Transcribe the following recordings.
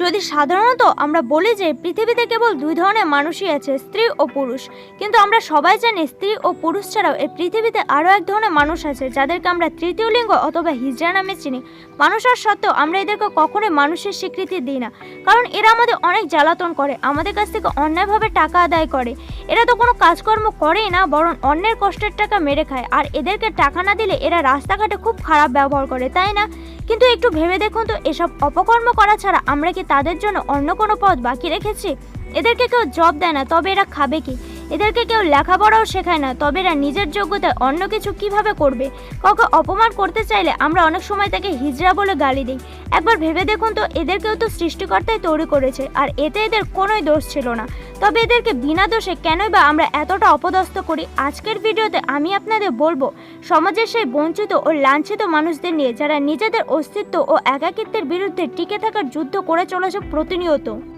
যদি সাধারণত আমরা বলি যে পৃথিবীতে কেবল দুই ধরনের মানুষই আছে, স্ত্রী ও পুরুষ, কিন্তু আমরা সবাই জানি স্ত্রী ও পুরুষ ছাড়াও এই পৃথিবীতে আরও এক ধরনের মানুষ আছে, যাদেরকে আমরা তৃতীয় লিঙ্গ অথবা হিজড়া নামে চিনি। মানুষ আর সত্ত্বেও আমরা এদেরকে কখনোই মানুষের স্বীকৃতি দিই না, কারণ এরা আমাদের অনেক জ্বালাতন করে, আমাদের কাছ থেকে অন্যায়ভাবে টাকা আদায় করে। এরা তো কোনো কাজকর্ম করেই না, বরং অন্যের কষ্টের টাকা মেরে খায়, আর এদেরকে টাকা না দিলে এরা রাস্তাঘাটে খুব খারাপ ব্যবহার করে, তাই না? কিন্তু একটু ভেবে দেখুন তো, এসব অপকর্ম করা ছাড়া আমরা কি তাদের জন্য অন্য কোনো পথ বাকি রেখেছে? এদেরকে কেউ জব দেয় না, তবে এরা খাবে কি? এদেরকে কেউ লেখাপড়াও শেখায় না, তবে এরা নিজের যোগ্যতায় অন্য কিছু কীভাবে করবে? কাউকে অপমান করতে চাইলে আমরা অনেক সময় তাকে হিজড়া বলে গালি দিই। একবার ভেবে দেখুন তো, এদেরকেও তো সৃষ্টিকর্তাই তৈরি করেছে, আর এতে এদের কোনোই দোষ ছিল না। তবে এদেরকে বিনা দোষে কেনই বা আমরা এতটা অপদস্থ করি? আজকের ভিডিওতে আমি আপনাদের বলব, সমাজের সেই বঞ্চিত ও লাঞ্ছিত মানুষদের নিয়ে যারা নিজেদের অস্তিত্ব ও একাকিত্বের বিরুদ্ধে টিকে থাকার যুদ্ধ করে চলেছে প্রতিনিয়ত।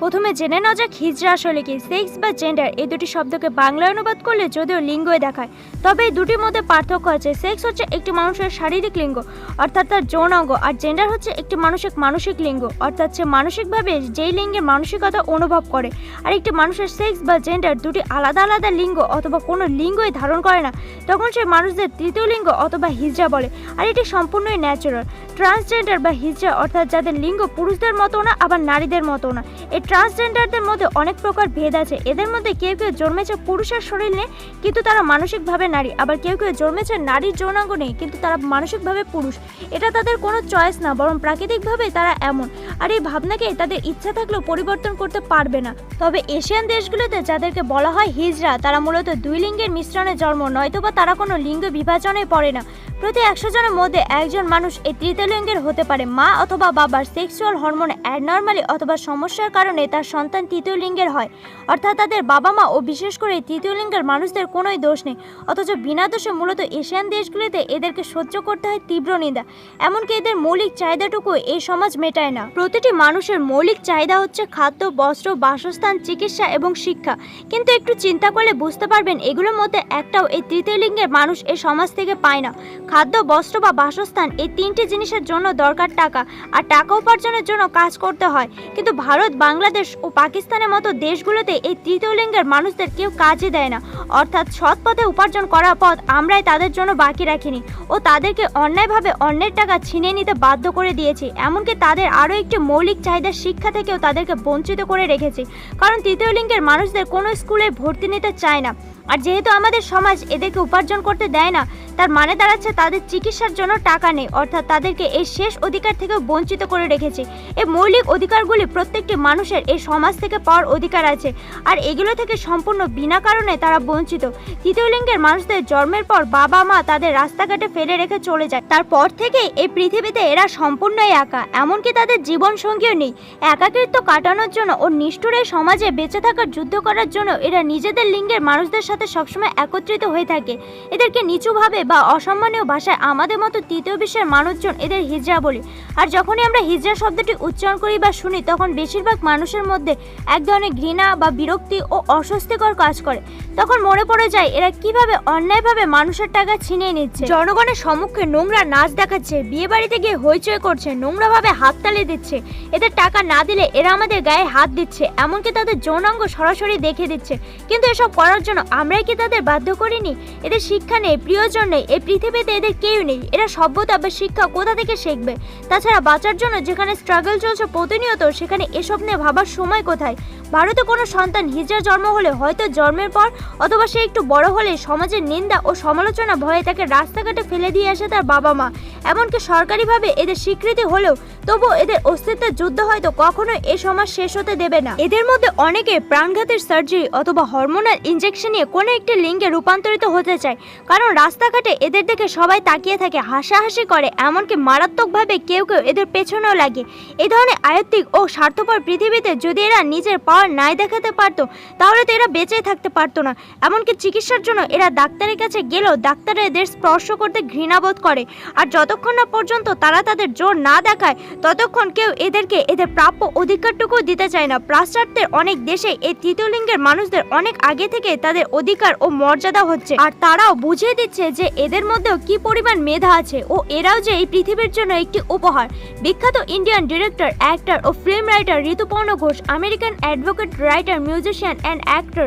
প্রথমে জেনে নেওয়া যাক হিজড়া আসলে কি। সেক্স বা জেন্ডার এই দুটি শব্দকে বাংলায় অনুবাদ করলে যদিও লিঙ্গই দেখায়। তবে এই দুটির মধ্যে পার্থক্য আছে। সেক্স হচ্ছে একটি মানুষের শারীরিক লিঙ্গ, অর্থাৎ তার যৌন অঙ্গ, আর জেন্ডার হচ্ছে একটি মানুষের মানসিক লিঙ্গ, অর্থাৎ সে মানসিকভাবে যেই লিঙ্গের মানসিকতা অনুভব করে। আর একটি মানুষের সেক্স বা জেন্ডার দুটি আলাদা আলাদা লিঙ্গ অথবা কোনো লিঙ্গই ধারণ করে না। তখন সে মানুষদের তৃতীয় লিঙ্গ অথবা হিজড়া বলে, আর এটি সম্পূর্ণই ন্যাচারাল ট্রান্সজেন্ডার বা হিজড়া, অর্থাৎ যাদের লিঙ্গ পুরুষদের মতো না, আবার নারীদের মতো না। এই ট্রান্সজেন্ডারদের মধ্যে অনেক প্রকার ভেদ আছে। এদের মধ্যে কেউ কেউ জন্মেছে পুরুষের শরীর নিয়ে, কিন্তু তারা মানসিকভাবে নারী। আবার কেউ কেউ জন্মেছে নারীর যৌনাঙ্গ নেই কিন্তু তারা মানসিকভাবে পুরুষ। এটা তাদের কোনো চয়েস না, বরং প্রাকৃতিকভাবে তারা এমন। আর এই ভাবনাকে তাদের ইচ্ছা থাকলেও পরিবর্তন করতে পারবে না। তবে এশিয়ান দেশগুলোতে যাদেরকে বলা হয় হিজড়া, তারা মূলত দুই লিঙ্গের মিশ্রণে জন্ম, নয়তোবা তারা কোনো লিঙ্গ বিভাজনে পড়ে না। প্রতি একশো জনের মধ্যে একজন মানুষ এই তৃতীয় লিঙ্গের হতে পারে, মা অথবা বাবার সেক্সুয়াল হরমোন অ্যাডনর্মালি অথবা সমস্যার কারণে তার সন্তান তৃতীয় লিঙ্গের হয়। অর্থাৎ তাদের বাবা মা ও বিশেষ করে তৃতীয় লিঙ্গের মানুষদের কোনোই দোষ নেই। অথচ বিনা দোষে মূলত এশিয়ান দেশগুলিতে এদেরকে সহ্য করতে হয় তীব্র নিন্দা। এমনকি এদের মৌলিক চাহিদাটুকু এই সমাজ মেটায় না। প্রতিটি মানুষের মৌলিক চাহিদা হচ্ছে খাদ্য, বস্ত্র, বাসস্থান, চিকিৎসা এবং শিক্ষা। কিন্তু একটু চিন্তা করলে বুঝতে পারবেন, এগুলোর মধ্যে একটাও এই তৃতীয় লিঙ্গের মানুষ এই সমাজ থেকে পায় না। খাদ্য, বস্ত্র বা বাসস্থান এই তিনটি জিনিসের জন্য দরকার টাকা। আর টাকা উপার্জনের জন্য কাজ করতে হয়। কিন্তু ভারত বাংলাদেশ ও পাকিস্তানের মতো দেশগুলোতে এই তৃতীয় লিঙ্গের মানুষদের কেউ কাজে দেয় না। অর্থাৎ সৎ পথে উপার্জন করার পথ আমরাই তাদের জন্য বাকি রাখিনি ও তাদেরকে অন্যায়ভাবে অন্যের টাকা ছিনিয়ে নিতে বাধ্য করে দিয়েছি। এমনকি তাদের আরও একটি মৌলিক চাহিদা শিক্ষা থেকেও তাদেরকে বঞ্চিত করে রেখেছি। কারণ তৃতীয় লিঙ্গের মানুষদের কোনো স্কুলে ভর্তি নিতে চায় না। আর যেহেতু আমাদের সমাজ এদেরকে উপার্জন করতে দেয় না, তার মানে দাঁড়াচ্ছে তাদের চিকিৎসার জন্য টাকা নেই, অর্থাৎ তাদেরকে এই শেষ অধিকার থেকে বঞ্চিত করে রেখেছে। এই মৌলিক অধিকারগুলি প্রত্যেকটি মানুষের এই সমাজ থেকে পাওয়ার অধিকার আছে, আর এগুলো থেকে সম্পূর্ণ বিনা কারণে তারা বঞ্চিত। তৃতীয় লিঙ্গের মানুষদের জন্মের পর বাবা মা তাদের রাস্তাঘাটে ফেলে রেখে চলে যায়। তারপর থেকে এই পৃথিবীতে এরা সম্পূর্ণই একা, এমনকি তাদের জীবন সঙ্গীও নেই। একাকিত্ব কাটানোর জন্য ও নিষ্ঠুর এই সমাজে বেঁচে থাকার, যুদ্ধ করার জন্য এরা নিজেদের লিঙ্গের মানুষদের সাথে সবসময় একত্রিত হয়ে থাকে। এদেরকে নিচুভাবে বা অসম্মানীয় ভাষায় আমাদের মতো তৃতীয় বিশ্বের মানুষজন এদের হিজড়া বলি। আর যখনই আমরা হিজড়া শব্দটি উচ্চারণ করি বা শুনি, তখন বেশিরভাগ মানুষের মধ্যে এক ধরনের ঘৃণা বা বিরক্তি ও অস্বস্তিকর কাজ করে। তখন মনে পড়ে যায়, এরা কীভাবে অন্যায়ভাবে মানুষের টাকা ছিনিয়ে নিচ্ছে। জনগণের সম্মুখে নোংরা নাচ দেখাচ্ছে বিয়ে বাড়িতে গিয়ে হইচই করছে, নোংরাভাবে হাততালি দিচ্ছে। এদের টাকা না দিলে এরা আমাদের গায়ে হাত দিচ্ছে, এমনকি তাদের যৌনাঙ্গ সরাসরি দেখে দিচ্ছে। কিন্তু এসব করার জন্য আমরাই কি তাদের বাধ্য করিনি? এদের শিক্ষা নেই, প্রিয়জন নেই, এই পৃথিবীতে এদের কেউ নেই। এরা সভ্যতা বা শিক্ষা কোথা থেকে শিখবে? তাছাড়া বাঁচার জন্য যেখানে স্ট্রাগল চলছে প্রতিনিয়ত, সেখানে এসব নিয়ে ভাবার সময় কোথায়? ভারতে কোনো সন্তান হিজড়া জন্ম হলে হয়তো জন্মের পর, অথবা সে একটু বড় হলে সমাজের নিন্দা ও সমালোচনা ভয়ে তাকে রাস্তাঘাটে ফেলে দিয়ে আসে তার বাবা মা। এমনকি সরকারিভাবে এদের স্বীকৃতি হলেও তবু এদের অস্তিত্বের যুদ্ধ হয়তো কখনো এ সমাজ শেষ হতে দেবে না। এদের মধ্যে অনেকে প্রাণঘাতের সার্জারি অথবা হরমোনাল ইনজেকশন নিয়ে কোনো একটি লিঙ্গে রূপান্তরিত হতে চায়। কারণ রাস্তাঘাটে এদের দেখে সবাই তাকিয়ে থাকে, হাসাহাসি করে, এমনকি মারাত্মকভাবে কেউ কেউ এদের পেছনেও লাগে। এ ধরনের আয়ত্তিক ও স্বার্থপর পৃথিবীতে যদি এরা নিজের পাওয়ার নাই দেখাতে পারতো, তাহলে তো এরা বেঁচে থাকতে পারতো না। এমনকি চিকিৎসার জন্য এরা ডাক্তারের কাছে গেলেও ডাক্তার এদের স্পর্শ করতে ঘৃণাবোধ করে। আর যতক্ষণ না পর্যন্ত তারা তাদের জোর না দেখায়, ততক্ষণ কেউ এদেরকে এদের প্রাপ্য অধিকারটুকু দিতে চায় না। পাশ্চাত্যের অনেক দেশে এই তৃতীয় লিঙ্গের মানুষদের অনেক আগে থেকে তাদের অধিকার ও মর্যাদা হচ্ছে। আর তারাও বুঝিয়ে দিচ্ছে যে এদের মধ্যেও কি পরিমাণ মেধা আছে ও এরাও যে এই পৃথিবীর জন্য একটি উপহার। বিখ্যাত Indian director, actor O film writer Rituparno Ghosh, American advocate, writer, musician and actor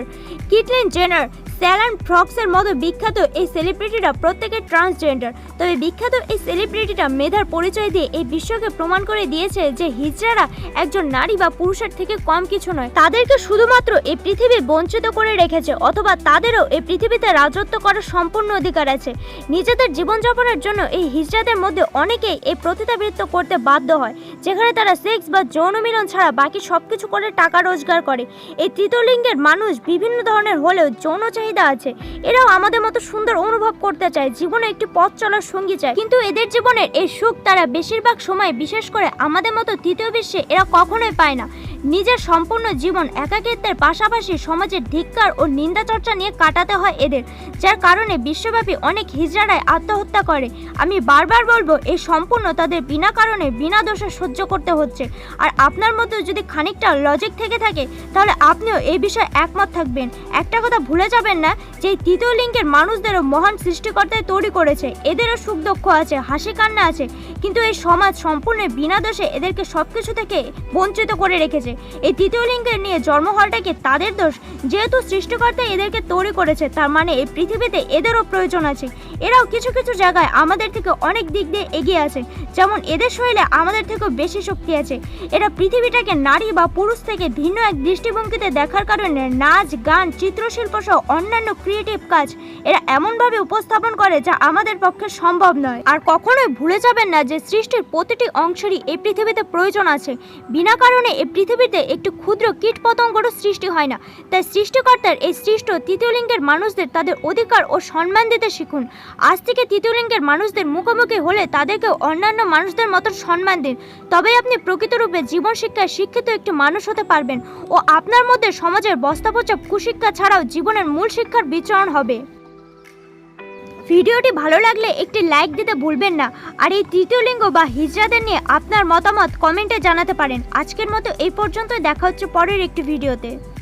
Caitlyn Jenner স্যালান ফ্রক্সের মতো বিখ্যাত এই সেলিব্রিটিরা প্রত্যেকে ট্রান্সজেন্ডার। তবে বিখ্যাত এই সেলিব্রিটিটা মেধার পরিচয় দিয়ে এই বিশ্বকে প্রমাণ করে দিয়েছে যে হিজড়ারা একজন নারী বা পুরুষের থেকে কম কিছু নয়। তাদেরকে শুধুমাত্র এই পৃথিবী বঞ্চিত করে রেখেছে অথবা তাদেরও এই পৃথিবীতে রাজত্ব করার সম্পূর্ণ অধিকার আছে। নিজেদের জীবনযাপনের জন্য এই হিজড়াদের মধ্যে অনেকেই এই প্রতিতাবৃত্ত করতে বাধ্য হয়, যেখানে তারা সেক্স বা যৌন মিলন ছাড়া বাকি সবকিছু করে টাকা রোজগার করে। এই তৃতীয়লিঙ্গের মানুষ বিভিন্ন ধরনের হলেও যৌন চাহিদা আছে। এরাও আমাদের মতো সুন্দর অনুভব করতে চায়, জীবনে একটি পথ চলার সঙ্গী চায়। কিন্তু এদের জীবনের এই সুখ তারা বেশিরভাগ সময়, বিশেষ করে আমাদের মতো তৃতীয় বিশ্বে, এরা কখনোই পায় না। নিজের সম্পূর্ণ জীবন একাকিত্বের পাশাপাশি সমাজের ধিক্কার ও নিন্দা চর্চা নিয়ে কাটাতে হয় এদের, যার কারণে বিশ্বব্যাপী অনেক হিজড়ারাই আত্মহত্যা করে। আমি বারবার বলব, এই সম্পূর্ণ তাদের বিনা কারণে, বিনা দোষে সহ্য করতে হচ্ছে। আর আপনার মধ্যে যদি খানিকটা লজিক থেকে থাকে, তাহলে আপনিও এই বিষয়ে একমত থাকবেন। একটা কথা ভুলে যাবেন না যে তৃতীয় লিঙ্গের মানুষদেরও মহান সৃষ্টিকর্তায় তৈরি করেছে। এদেরও সুখ দুঃখ আছে, হাসি কান্না আছে। কিন্তু এই সমাজ সম্পূর্ণ বিনা দোষে এদেরকে সবকিছু থেকে বঞ্চিত করে রেখেছে। এই তৃতীয় লিঙ্গের নিয়ে জন্ম হওয়াটাকে তাদের দোষ? যেহেতু সৃষ্টিকর্তা এদেরকে তৈরি করেছে, তার মানে এই পৃথিবীতে এদেরও প্রয়োজন আছে। এরাও কিছু কিছু জায়গায় আমাদের থেকে অনেক দিক দিয়ে এগিয়ে আছে। যেমন এদের শরীরে আমাদের থেকেও বেশি শক্তি আছে। এরা পৃথিবীটাকে নারী বা পুরুষ থেকে ভিন্ন এক দৃষ্টিভঙ্গিতে দেখার কারণে নাচ, গান, চিত্রশিল্প সহ অন্যান্য ক্রিয়েটিভ কাজ এরা এমনভাবে উপস্থাপন করে যা আমাদের পক্ষে সম্ভব নয়। আর কখনোই ভুলে যাবেন না যে সৃষ্টির প্রতিটি অংশেরই এই পৃথিবীতে প্রয়োজন আছে। বিনা কারণে এই পৃথিবীতে একটি ক্ষুদ্র কীট পতঙ্গরও সৃষ্টি হয় না। তাই সৃষ্টিকর্তার এই সৃষ্ট তৃতীয় লিঙ্গের মানুষদের তাদের অধিকার ও সম্মান দিতে শিখুন। আজ থেকে তৃতীয় লিঙ্গের মানুষদের মুখোমুখি হলে তাদেরকে অন্যান্য মানুষদের মতো সম্মান দিন। তবেই আপনি প্রকৃতরূপে জীবন শিক্ষায় শিক্ষিত একটি মানুষ হতে পারবেন ও আপনার মধ্যে সমাজের বস্তাপচা কুশিক্ষা ছাড়াও জীবনের মূল শিক্ষার বিচরণ হবে। ভিডিওটি ভালো লাগলে একটি লাইক দিতে ভুলবেন না। আর এই তৃতীয় লিঙ্গ বা হিজড়াদের নিয়ে আপনার মতামত কমেন্টে জানাতে পারেন। আজকের মতো এই পর্যন্ত দেখা হচ্ছে পরের একটি ভিডিওতে।